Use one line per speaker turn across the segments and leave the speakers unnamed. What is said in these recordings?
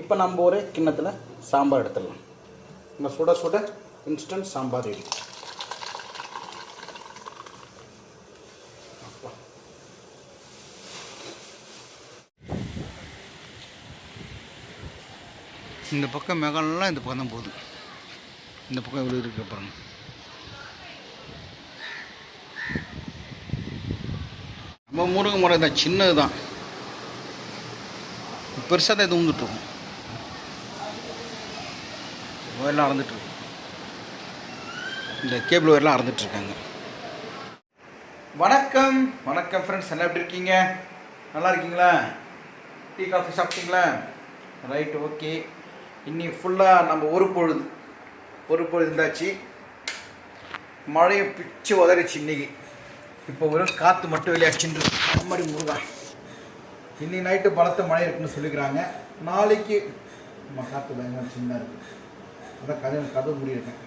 இப்போ நம்ம ஒரு கிண்ணத்தில் சாம்பார் எடுத்துடலாம். நம்ம சுட சுட இன்ஸ்டன்ட் சாம்பார் ரெடி. இந்த பக்கம் மேகம்லாம் இந்த பக்கம் தான் போகுது. இந்த பக்கம் இவ்வளோ இருக்கு அப்புறம். நம்ம முருங்கை மரம் தான் சின்னது தான் பெருசாக தான் இது ஊந்துட்டுருக்கும் ஒயர்லாம் அறந்துட்டுருக்கு இந்த கேபிள் ஒயர்லாம் அறந்துட்டுருக்காங்க வணக்கம். வணக்கம் ஃப்ரெண்ட்ஸ் என்ன எப்படி இருக்கீங்க? நல்லா இருக்கீங்களா? டீ காஃபி சாப்பிட்டீங்களா? ரைட் ஓகே இன்னி ஃபுல்லாக நம்ம ஒரு பொழுது ஒரு பொழுது இருந்தாச்சு மழையை பிச்சு உதறிச்சு இன்னைக்கு. இப்போ வெறும் காற்று மட்டும் வெளியாச்சுன்னு அந்த மாதிரி முருகா. இன்னி நைட்டு பலத்த மழை இருக்குன்னு சொல்லிக்கிறாங்க. நாளைக்கு நம்ம காற்று பயங்கர சின்ன இருக்குது அதான் கதை கதை முடியிருக்கேன்.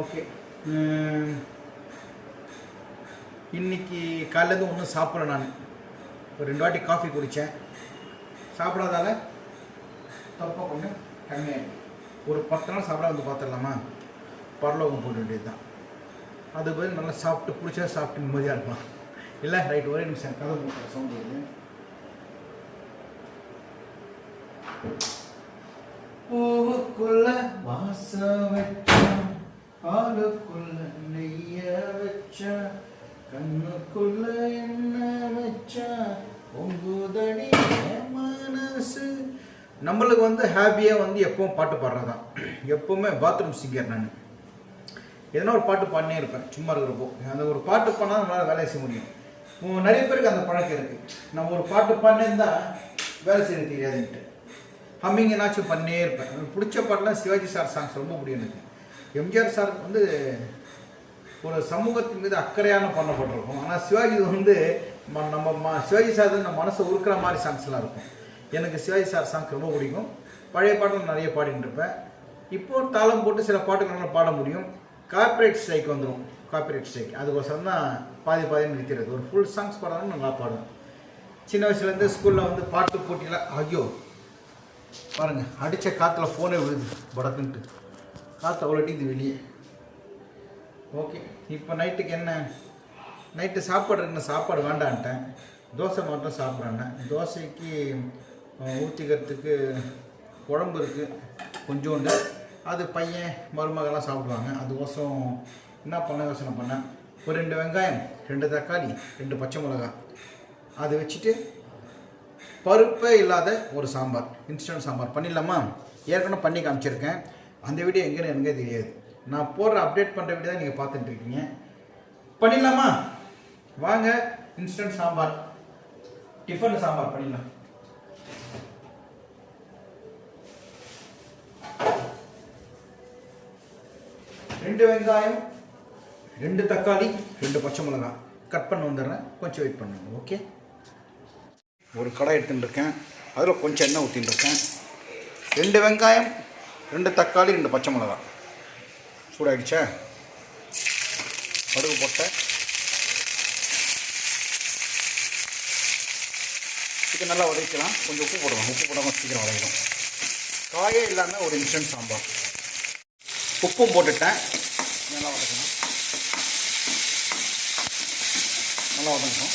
ஓகே. இன்னைக்கு காலையிலேருந்து ஒன்றும் சாப்பிடல நான். ஒரு ரெண்டு வாட்டி காஃபி குடித்தேன் சாப்பிடாதால? தப்பாக கொஞ்சம் கம்மியாகிடும் ஒரு பத்து நாள் சாப்பிட வந்து பார்த்துடலாமா? பரலோகம் போட வேண்டியது தான் அது போய் நல்லா சாப்பிட்டு பிடிச்சா சாப்பிட்டு நிம்மதியாக இருக்கலாம். இல்லை ரைட் ஒரே நிமிஷம். கதை சவுண்ட் வருது வாச வச்ச பாலுக்குள்ள நெய்ய வச்ச கண்ணுக்குள்ள என்ன வச்ச பொங்குதடி மனசு. நம்மளுக்கு வந்து ஹாப்பியாக வந்து எப்பவும் பாட்டு பாடுறதான் எப்பவுமே பாத்ரூம் சிங்கர் நான். எதனா ஒரு பாட்டு பாடினே இருப்பேன் சும்மா இருக்கிறப்போ. அந்த ஒரு பாட்டு பாடினா நம்மளால் வேலை செய்ய முடியும். நிறைய பேருக்கு அந்த பழக்கம் இருக்குது நம்ம ஒரு பாட்டு பாடினே இருந்தால் வேலை செய்ய தெரியாதுன்ட்டு. ஹம்மிங் என்னாச்சும் பண்ணியே இருப்பேன். எனக்கு பிடிச்ச பாட்டுலாம் சிவாஜி சார் சாங்ஸ் ரொம்ப பிடிக்கும் எனக்கு. எம்ஜிஆர் சார் வந்து ஒரு சமூகத்தின் மீது அக்கறையான பண்ணப்பட்டிருக்கும் ஆனால் சிவாஜி வந்து ம- நம்ம ம- சிவாஜி சார் நம்ம மனசை உருக்குற மாதிரி சாங்ஸ்லாம் இருக்கும். எனக்கு சிவாஜி சார் சாங்ஸ் ரொம்ப பிடிக்கும். பழைய பாட்டில் நிறைய பாடிட்டு இருப்பேன். இப்போ தாளம் போட்டு சில பாட்டுகள்லாம் பாட முடியும். காப்பரேட் ஸ்ட்ரைக் வந்துடும் கார்ப்பரேட் ஸ்ட்ரைக் அதுக்கோசரம் தான் பாதி பாதி நிறுத்திடுறது. ஒரு ஃபுல் சாங்ஸ் பாடாலும் நல்லா பாடுவேன். சின்ன வயசுலேருந்து ஸ்கூலில் வந்து பாட்டு போட்டியில் ஐயோ பாருங்கள் அடித்த காற்றுல ஃபோனே விழுது படக்குன்ட்டு காற்று அவ்வளோ அடிக்குது வெளியே. ஓகே இப்போ நைட்டுக்கு என்ன? நைட்டு சாப்பாடு இருக்குன்னு சாப்பாடு வேண்டான்ட்டேன். தோசை மட்டும் சாப்பிட்றேன் தோசைக்கு ஊற்றிக்கிறதுக்கு குழம்பு இருக்குது கொஞ்சோண்டு. அது பையன் மருமகெல்லாம் சாப்பிடுவாங்க. அதுக்கோசம் என்ன பண்ண யோசனை பண்ணேன். ஒரு ரெண்டு வெங்காயம் ரெண்டு தக்காளி ரெண்டு பச்சை மிளகாய். அதை வச்சுட்டு பருப்பே இல்லாத ஒரு சாம்பார் இன்ஸ்டன்ட் சாம்பார். பண்ணிடலாமா? ஏற்கனவே பண்ணி காமிச்சிருக்கேன். அந்த வீடியோ எங்கேன்னு எனக்கே தெரியாது. நான் போடுற அப்டேட் பண்ணுற வீடியோ தான் நீங்கள் பார்த்துட்டு இருக்கீங்க. பண்ணிடலாமா? வாங்க இன்ஸ்டன்ட் சாம்பார். டிஃபன் சாம்பார் பண்ணிடலாம். ரெண்டு வெங்காயம் ரெண்டு தக்காளி ரெண்டு பச்சை மிளகாய் கட் பண்ண வந்துடுறேன். கொஞ்சம் வெயிட் பண்ணுங்க ஓகே ஒரு கடை எடுத்துட்டுருக்கேன். அதில் கொஞ்சம் எண்ணெய் ஊற்றிட்டுருக்கேன் ரெண்டு வெங்காயம் ரெண்டு தக்காளி ரெண்டு பச்சை மிளகா சூடாகிடுச்சா கடுகு போட்டேன் சிக்கன் நல்லா உதைக்கலாம் கொஞ்சம் உப்பு போடுவோம் உப்பு போடாமல் சீக்கிரம் வதக்கிடும் காயே இல்லாமல் ஒரு இன்ஸ்டன்ட் சாம்பார். உப்பும் போட்டுட்டேன். நல்லா வதக்கணும். நல்லா வதங்கணும்.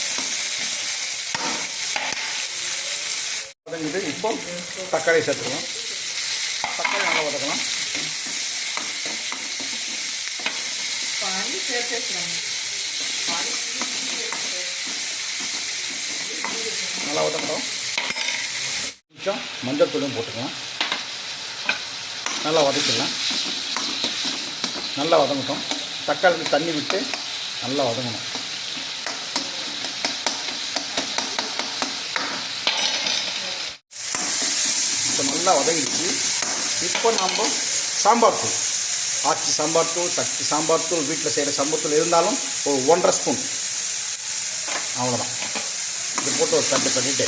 வதங்கிட்டு இப்போ தக்காளி சேர்த்துக்கலாம். தக்காளி நல்லா வதக்கலாம். நல்லா வதக்கட்டும். கொஞ்சம் மஞ்சள் தூளும் போட்டுக்கலாம். நல்லா வதக்கிடலாம். நல்லா வதங்கட்டும். தக்காளிக்கு தண்ணி விட்டு நல்லா வதங்கணும். நல்லா வதங்கிடுச்சு. இப்போ நம்ம சாம்பார் தூள். ஆச்சி சாம்பார் தூள் சக்தி சாம்பார் தூள் வீட்டில் செய்கிற சாம்பார் தூள் இருந்தாலும் ஒரு ஒன்றரை ஸ்பூன். அவ்வளோதான் இது போட்டு ஒரு தட்டு பண்ணிட்டு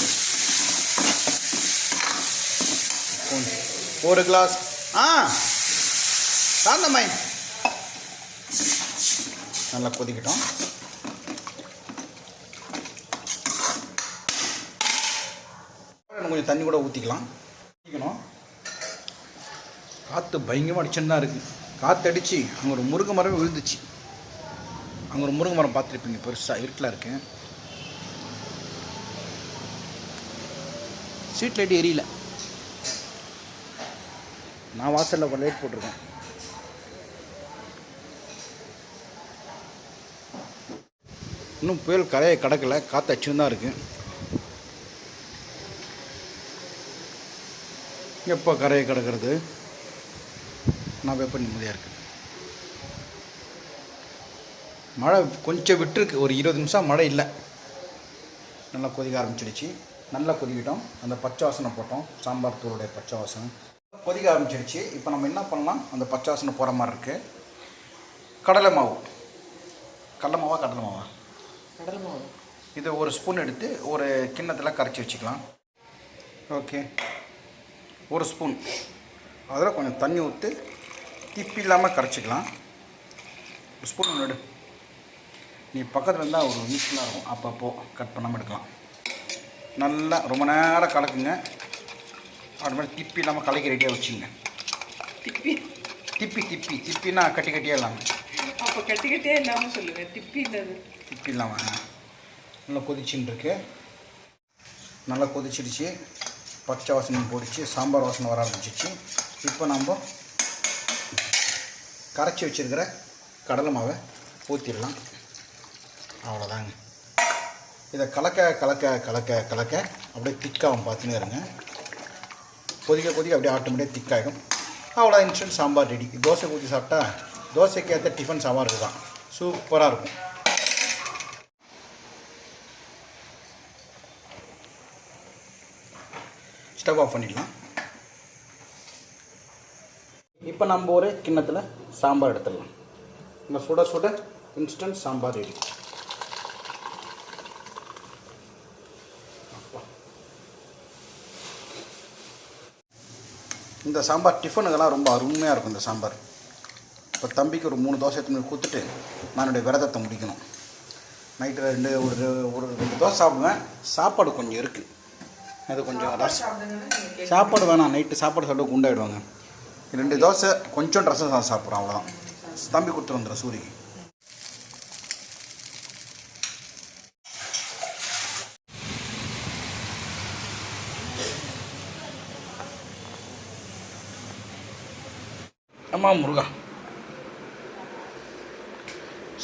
ஒரு கிளாஸ். ஆ சாந்தம்மாய் நல்லா கொதிக்கட்டும். கொஞ்சம் தண்ணி கூட ஊற்றிக்கலாம் ஊற்றிக்கணும் காற்று பயங்கரமாக அடிச்சுன்னு தான் இருக்குது காற்று அடித்து அங்கே ஒரு முருங்கை மரமே விழுந்துச்சு. அங்கே ஒரு முருங்கை மரம் பார்த்துருப்பீங்க பெருசாக இருட்டில் இருக்கேன். ஸ்ட்ரீட் லைட் எரியல. நான் வாசலில் ஒரு லைட் போட்டிருக்கேன். இன்னும் புயல் கரையை கடக்கலை. காற்று அச்சுன்னு தான் இருக்குது எப்போ கரையை கடக்கிறது? நான் வெப்ப நிம்மதியாக இருக்கு? மழை கொஞ்சம் விட்டுருக்கு. ஒரு இருபது நிமிஷம் மழை இல்லை. நல்லா கொதிக்க ஆரம்பிச்சிடுச்சு. நல்லா கொதிக்கிட்டோம். அந்த பச்சை வாசனை போட்டோம். சாம்பார் தூளுடைய பச்சை வாசனை கொதிக்க ஆரம்பிச்சிடுச்சு. இப்போ நம்ம என்ன பண்ணலாம்? அந்த பச்சை வாசனை போகிற மாதிரி இருக்குது கடலை மாவு. கடலை மாவா கடலை மாவா?
கடல் மாவு.
இது ஒரு ஸ்பூன் எடுத்து ஒரு கிண்ணத்தில் கரைச்சி வச்சுக்கலாம். ஓகே. ஒரு ஸ்பூன். அதில் கொஞ்சம் தண்ணி ஊற்றி திப்பி இல்லாமல் கரைச்சிக்கலாம். ஒரு ஸ்பூன் ஒன்று எடு. நீ பக்கத்தில் இருந்தால் ஒரு யூஸ்ஃபுல்லாக இருக்கும். அப்பப்போ கட் பண்ணாமல் எடுக்கலாம். நல்லா ரொம்ப நேரம் கலக்குங்க. அது மாதிரி திப்பி இல்லாமல் கலக்கி ரெடியாக வச்சுங்க
திப்பி
திப்பி திப்பி திப்பின்னா கட்டி கட்டியாக இல்லாமல்
அப்போ கட்டிக்கிட்டே இல்லாமல் சொல்லுங்க திப்பின்றது
திப்பி இல்லாமல் நல்லா கொதிச்சுன்னு இருக்கு. நல்லா கொதிச்சிடுச்சு. பச்சை வாசனை போடிச்சு சாம்பார் வாசனை வர ஆரம்பிச்சிச்சு. இப்போ நம்ம கரைச்சி வச்சிருக்கிற கடலை மாவை ஊற்றிடலாம் அவ்வளோதாங்க. இதை கலக்க கலக்க கலக்க கலக்க அப்படியே திக்காகும் பார்த்துன்னு இருங்க. கொதிக்க கொதிக்க அப்படியே ஆட்டோமேட்டிக் திக்காகும் அவ்வளோ இன்ஸ்டன்ட் சாம்பார் ரெடி தோசை ஊற்றி சாப்பிட்டா தோசைக்கு ஏற்ற டிஃபன் சாம்பார் தான் சூப்பராக இருக்கும். ஸ்டவ் ஆஃப் பண்ணிடலாம். இப்போ நம்ம ஒரு கிண்ணத்தில் சாம்பார் எடுத்துடலாம். இந்த சுட சுட இன்ஸ்டன்ட் சாம்பார் ரெடி இந்த சாம்பார் டிஃபனுக்கெல்லாம் ரொம்ப அருமையாக இருக்கும் இந்த சாம்பார். இப்போ தம்பிக்கு ஒரு மூணு தோசை எடுத்துன்னு கொடுத்துட்டு நான் என்னுடைய விரதத்தை முடிக்கணும். நைட்டு ரெண்டு ஒரு ஒரு ரெண்டு தோசை சாப்பிடுவேன். சாப்பாடு கொஞ்சம் இருக்குது அது கொஞ்சம் ரசம். சாப்பாடு வேணாம் நைட்டு சாப்பாடு சாப்பிட்டு குண்டாயிடுவாங்க. ரெண்டு தோசை கொஞ்சம் ரசம் தான் சாப்பிட்றோம் அவ்வளோதான் தம்பி கொடுத்துட்டு வந்துடுறேன் சூரிக்கு அம்மா முருகா.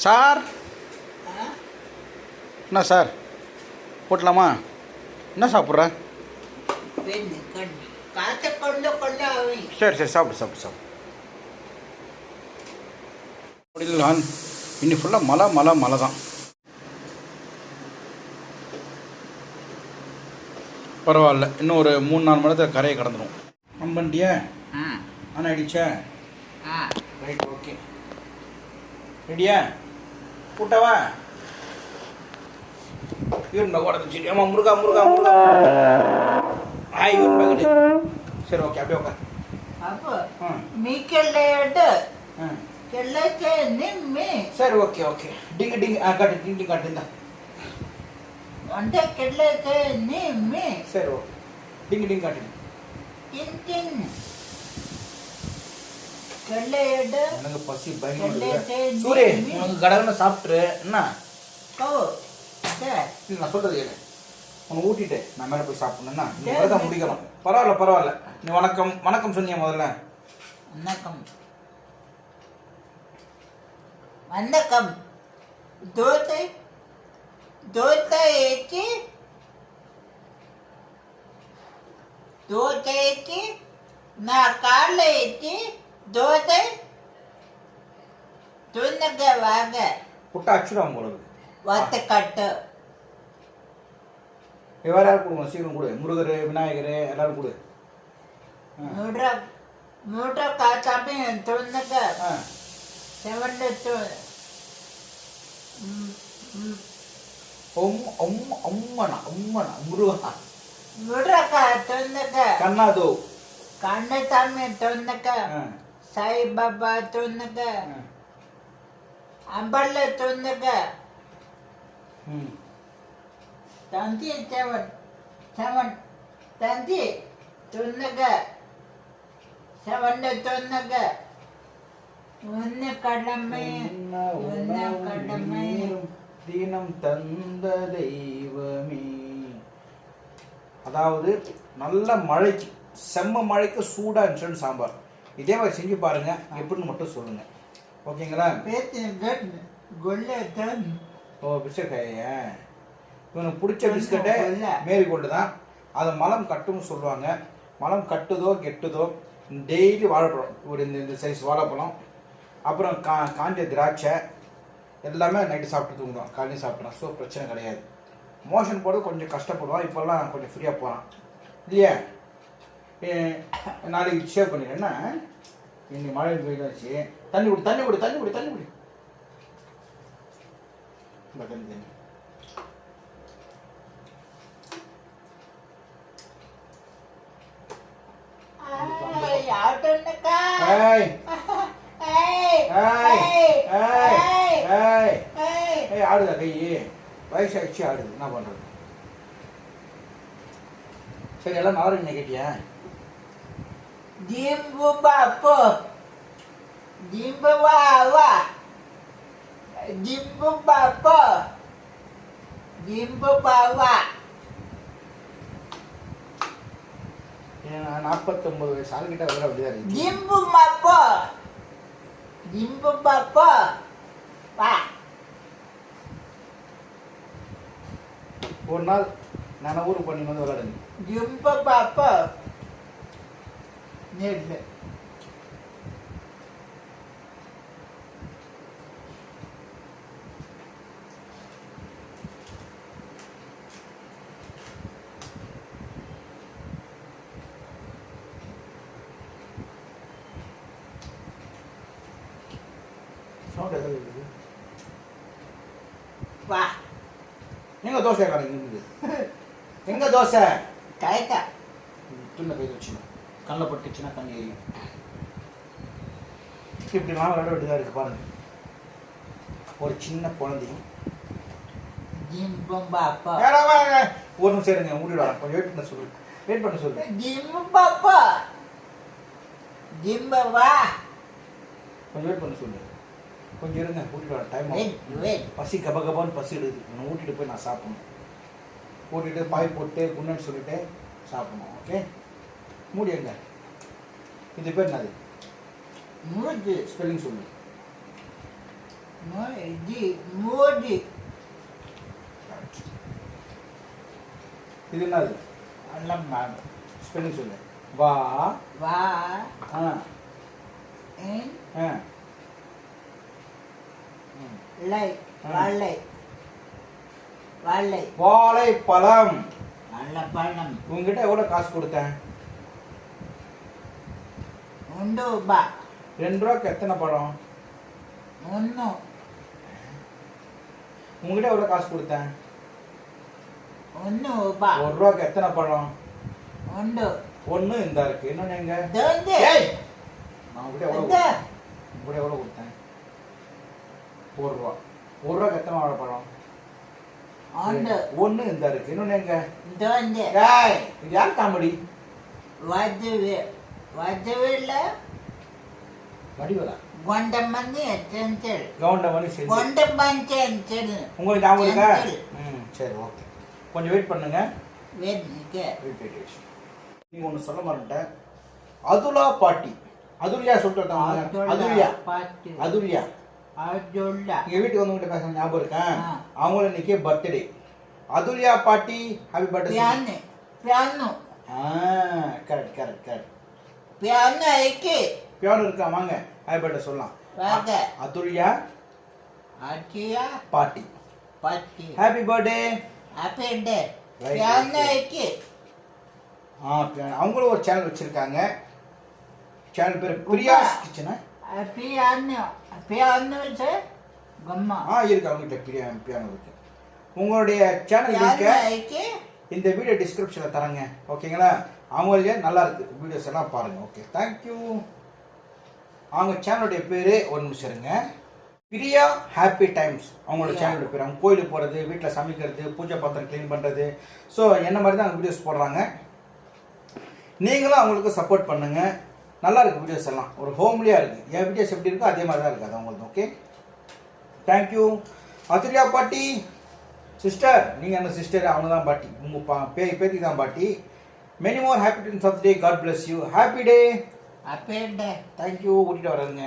சார்? என்ன சார்? போட்டலாமா? என்ன சாப்பிட்ற?
பெண் கண் காத்த கொண்டு கொண்டு அவை.
சரி சரி சாப்பிடு சாப்பிடு சாப்பிடு. முடியலான் இன்னி ஃபுல்லாக மழை மழை மழை தான். பரவாயில்ல. இன்னும் ஒரு மூணு நாலு மணி நேரத்தில் கரையை கடந்துடும் நம்பண்டியா
ஆ.
ஆனால் அடிச்சா
ஆ.
ரைட் ஓகே ரெடியா? கூட்டவா? யூரின் பேக் உடச்சு ஆமா முருகா முருகா முருகா. ஆய் ஒரு பகுதி சரி ஓகே அப்படியே உட்கார் ಸರಿ ಓಕೆ ಓಕೆ ಡಿಂಗ್ ಡಿಂಗ್ ಕಟ್ಟಿ ಡಿಂಗ್ ಡಿಂಗ್ ಕಟ್ಟಿಂದ
ಒಂದೆ ಕೆಡ್ಲಕ್ಕೆ ನಿಮ್ಮೆ
ಸರಿ ಓಕೆ ಡಿಂಗ್ ಡಿಂಗ್ ಕಟ್ಟಿ
ಟಿನ್ ಟಿನ್
ಕೆಳ್ಳೆಯಡ ನನಗೆ
ಪಸಿ
பயங்கர
சூரிய
உனக்கு கடகன சாப்பிட்டு என்ன
ஓ
சரி நான் சொல்றது கேளு உனக்கு ஊட்டிட்டு நான் மேலே போய் சாப்பிடணும்னா நீ
சரி.
விரதம் முடிக்கலாம் பரவாயில்ல பரவாயில்ல. நீ வணக்கம் வணக்கம் சொன்னியா முதல்ல.
வணக்கம். வணக்கம். தோத்தை தோத்தை ஏற்றி தோத்தை ஏற்றி நான் காலில் ஏற்றி தோத்தை துணுங்க வாங்க.
புட்டா அச்சுடாம உங்களுக்கு
வத்த கட்டு.
வேற யாரும் கொடுங்க சீக்கிரம் கொடு. முருகர் விநாயகர் எல்லாரும் கொடு. ஆ.
மூட மூட காத்தாப்பி துணுங்க
ஆ.
செவன் து ம், ம்.
ஒம் ஒம் அம்மனா அம்மனா முருகா
முருக துணுங்க
கண்ணாதோ.
கண்ணு துணுங்க
ஆ.
சாய்பாபா
ஆ.
அம்பல்ல துணுங்க
ம்.
தந்தி செவன் செவன் தந்தி தொன்னுக செவன் தொன்னுக உன்ன கடமை உன்ன கடமை
தினம் தந்த தெய்வமே அதாவது நல்ல மழைக்கு செம்ம மழைக்கு சூடாக இருந்துச்சுன்னு சாம்பார். இதே மாதிரி செஞ்சு பாருங்க எப்படின்னு மட்டும் சொல்லுங்க. ஓகேங்களா? ஓ பிச்சை இவனுக்கு பிடிச்ச பிஸ்கட்டே. மேரி கோல்டு தான் அதை மலம் கட்டும்னு சொல்லுவாங்க. மலம் கட்டுதோ கெட்டுதோ டெய்லி வாழைப்பழம். ஒரு இந்த இந்த சைஸ் வாழைப்பழம். அப்புறம் கா காஞ்ச திராட்சை. எல்லாமே நைட்டு சாப்பிட்டு தூங்குவான். காலையில் சாப்பிட்றான். ஸோ பிரச்சனை கிடையாது. மோஷன் போட கொஞ்சம் கஷ்டப்படுவான். இப்போல்லாம் கொஞ்சம் ஃப்ரீயாக போகிறான் இல்லையா? நாளைக்கு ஷேவ் பண்ணிடுறேன்னா இன்னைக்கு மழை பெய்தாச்சு தண்ணி குடி தண்ணி குடி தண்ணி குடி தண்ணி குடி. தண்ணி தண்ணி
யாருன்னக்க
ஏய்
ஏய்
ஏய் ஏய் ஏய்
ஏய்
ஏய் ஆடுதா கை வயசாகிடுச்சு ஆடுது என்ன பண்ணுறது சரி எல்லாம் நல்லா இருக்கு கேட்டியா
Jimbo bapo. Jimbo wawa. Jimbo bapo. Jimbo bawa.
ஏன் நாற்பத்தொம்பது வயசு ஆளுகிட்ட வேற அப்படிதான் இருக்கு
Jimbo mapo. Jimbo bapo. Wa.
ஒரு நாள் நான் ஊருக்கு பண்ணி வந்து விளையாடுங்க
Jimbo bapo. Nil.
சவுண்ட் எதாவது இருக்குது
Wa.
எங்க தோசை கடைங்க இருக்குது எங்க தோசை
Kaita.
துண்ண கை வச்சுக்கணும் கண்ணில் பட்டுச்சுன்னா கண் எரியும் இப்படிலாம் விளையாட வேண்டியதாக இருக்கு பாருங்க ஒரு சின்ன குழந்தையும் வா. ஒரு நிமிஷம் இருங்க மூடிடா கொஞ்சம் வெயிட் பண்ண சொல்லு வெயிட் பண்ண சொல்லு.
Jimbo wa.
கொஞ்சம் வெயிட் பண்ண சொல்லு கொஞ்சம் இருங்க ஊட்டிட்டு டைம்
Wait, wait.
பசி கப கபான்னு பசி எடுக்குது உன்னை ஊட்டிட்டு போய் நான் சாப்பிடணும் ஊட்டிட்டு பாய் போட்டு குன்னன்னு சொல்லிட்டு சாப்பிடணும் ஓகே மூடி எங்க இது பேர் என்னது
Mudi.
ஸ்பெல்லிங் சொல்லு
Mudi. Mudi.
இது என்னது
Alamak.
ஸ்பெல்லிங் சொல்லு வா
Wa.
ஆ. ஆ Ah.
Walai. Walai.
வாழைப்பழம்
Alapalam.
உங்ககிட்ட எவ்வளோ காசு கொடுத்தேன்
Undu ba.
ரெண்டு ரூபாய்க்கு எத்தனை பழம்
Unnu.
உங்ககிட்ட எவ்வளோ காசு கொடுத்தேன்
Unnu ba.
ஒரு ரூபாய்க்கு எத்தனை பழம்
Undu.
ஒன்று இந்த இருக்கு இன்னொன்று எங்க நான் உங்ககிட்ட எவ்வளோ? உங்ககிட்ட எவ்வளோ கொடுத்தேன் ஒரு ரூபா ஒரு ரூபாய்க்கு எத்தனை வாழைப்பழம்
Undu.
ஒன்று இந்த இருக்கு. இன்னொன்று எங்க?
Donde.
ஏய் இது யார் காமெடி. வடிவலா?
attention.
கவுண்டமணி சரி
Gondamani attention.
உங்களுக்கு ஞாபகம் இருக்கா. ம் சரி ஓகே. கொஞ்சம் வெயிட் பண்ணுங்க. வெயிட் வெயிட் வெயிட் நீங்க சொல்ல மாட்டேன் அதுலா பாட்டி. அதுல்யா சொல்லிட்டு அதுல்யா.
பாட்டு.
அதுல்யா.
அதுல்யா
எங்க வீட்டுக்கு வந்தவங்கிட்ட பேச ஞாபகம் இருக்கா?
ஆ.
அவங்கள இன்னைக்கு பர்த்டே அதுல்யா பாட்டி happy birthday
piano
correct correct correct
piano ஐக்கு
பியானோ இருக்கா? வாங்க ஹாப்பி பர்த்டே சொல்லலாம்.
வாங்க.
அதுல்யா
ஆச்சியா
பாட்டி.
பாட்டி.
Happy birthday
happy day
Right,
piano. ஐக்கு
ஆ அவங்களும் ஒரு சேனல் வச்சிருக்காங்க. சேனல் பேர் பிரியாஸ் கிச்சனா ஆ இருக்கு அவங்ககிட்ட பிரியா பியானோ இருக்கு. உங்களுடைய சேனல்
பியானு
லிங்க்
ஐக்கு
இந்த வீடியோ டிஸ்கிரிப்ஷனில் தரேங்க. ஓகேங்களா அவங்களே நல்லா இருக்கு. வீடியோஸ் எல்லாம் பாருங்க. ஓகே தேங்க்யூ அவங்க சேனலுடைய பேர் ஒரு நிமிஷம் இருங்க. பிரியா ஹாப்பி டைம்ஸ் அவங்களோட. சேனலோட பேர். அவங்க கோயிலுக்கு போகிறது வீட்டில் சமைக்கிறது பூஜை பாத்திரம் க்ளீன் பண்ணுறது ஸோ என்ன மாதிரி தான் வீடியோஸ் போடுறாங்க? நீங்களும் அவங்களுக்கு சப்போர்ட் பண்ணுங்க. நல்லா இருக்கு வீடியோஸ் எல்லாம். ஒரு ஹோம்லியாக இருக்குது என் வீடியோஸ் எப்படி இருக்கோ அதே மாதிரி தான் இருக்குது அது உங்களுக்கு ஓகே தேங்க்யூ அதுலியா பாட்டி சிஸ்டர் நீங்கள் என்ன சிஸ்டர் அவங்க தான் பாட்டி. உங்கள் பா பே பேத்தி தான் பாட்டி many more happy returns of the day bless you happy day
அப்பேண்ட
thank you கூட்டிகிட்டு வராதுங்க